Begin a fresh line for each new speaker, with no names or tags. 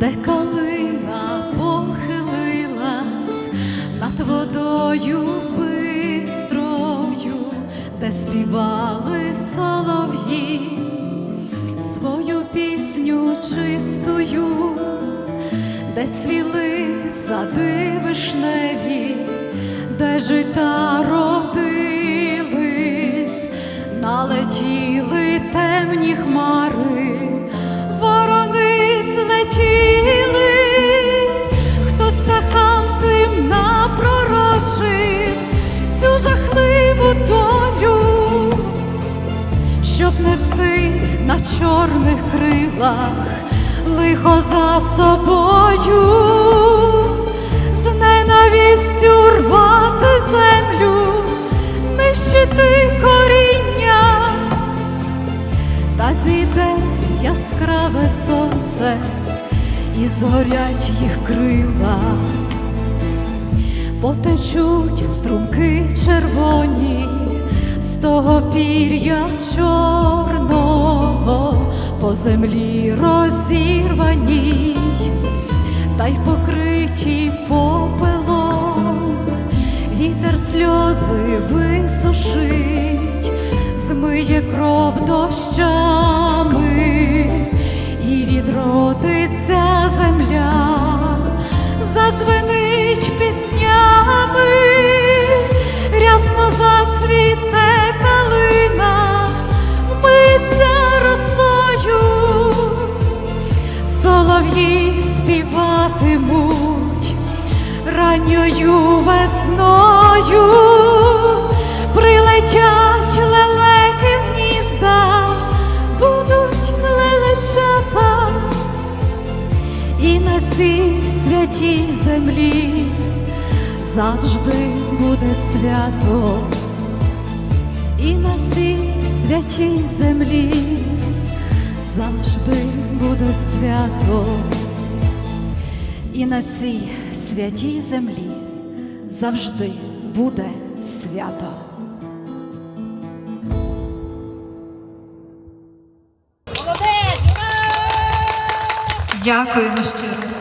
де калина похилилась над водою бистрою, де співали солов'ї свою пісню чистою, де цвіли сади вишневі, де жита родились, налетіли темні хмари, нести на чорних крилах. Лихо за собою, з ненавістю рвати землю, нищити коріння, та зійде яскраве сонце і згорять їх крила. Потечуть струмки червоні того пір'я чорного по землі розірваній, та й покриті попелом, вітер сльози висушить, змиє кров дощами і відродиться солов'ї співатимуть. Ранньою весною, прилетять лелеки в гнізда, будуть лелечата, і на цій святій землі завжди буде свято, і на цій святій землі завжди буде свято, і на цій святій землі завжди буде свято.
Дякуємо щиро.